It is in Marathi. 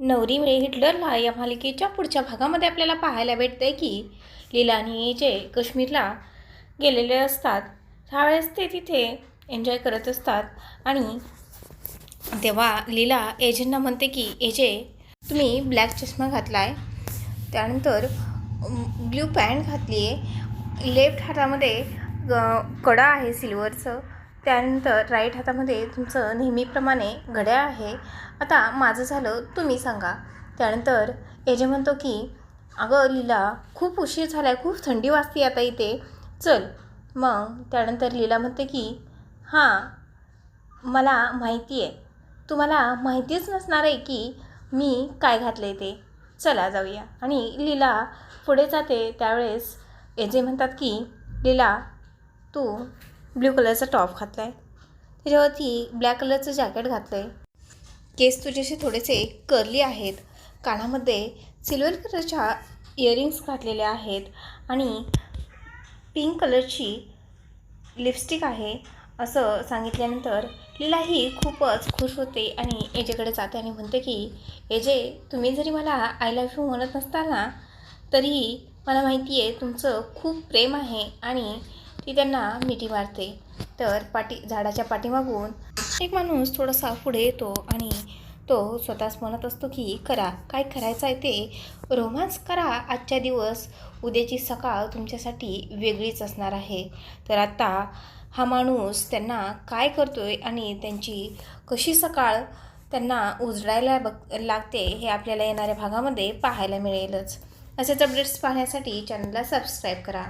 नवरी मिळे हिटलरला या मालिकेच्या पुढच्या भागामध्ये आपल्याला पाहायला भेटतंय की लिलानी जे काश्मीरला गेलेले असतात त्यावेळेस ते तिथे एन्जॉय करत असतात. आणि तेव्हा लीला एजेंना म्हणते की एजे तुम्ही ब्लॅक चष्मा घातला आहे त्यानंतर ब्ल्यू पॅन्ट घातली आहे लेफ्ट हातामध्ये ग- कडा आहे सिल्वरचं त्यानंतर राईट हातामध्ये तुमचं नेहमीप्रमाणे घड्याळ आहे. आता माझं झालं तुम्ही सांगा. त्यानंतर एजे म्हणतो की अगं लीला खूप उशीर झाला आहे खूप थंडी वाजते आता इथे. चल. मग त्यानंतर लीला म्हणते की हां मला माहिती आहे तुम्हाला माहितीच नसणार आहे की मी काय घातलं आहे ते. चला जाऊया. आणि लीला पुढे जाते. त्यावेळेस एजे म्हणतात की लीला तू ब्ल्यू कलरचा टॉप घातला आहे त्याच्यावरती ब्लॅक कलरचं जॅकेट घातलं आहे केस तुझ्याशी थोडेसे कर्ली आहेत. कानामध्ये सिल्वर कलरच्या इयरिंग्स घातलेल्या आहेत आणि पिंक कलरची लिपस्टिक आहे. असं सांगितल्यानंतर लीलाही खूपच खुश होते आणि एजेकडे जाते आणि म्हणते की एजे तुम्ही जरी मला आय लव्ह यू म्हणत नसताना तरीही मला माहिती आहे तुमचं खूप प्रेम आहे आणि ती त्यांना मिठी मारते. तर पाठी झाडाच्या पाठीमागून एक माणूस थोडासा पुढे येतो आणि तो स्वतःच म्हणत असतो की करा काय करायचं आहे ते? रोमांस करा. आजच्या दिवस उद्याची सकाळ तुमच्यासाठी वेगळीच असणार आहे. तर आत्ता हा माणूस त्यांना काय करतो आहे आणि त्यांची कशी सकाळ त्यांना उजडायला बघ लागते हे आपल्याला येणाऱ्या भागामध्ये पाहायला मिळेलच. असेच अपडेट्स पाहण्यासाठी चॅनलला सबस्क्राईब करा.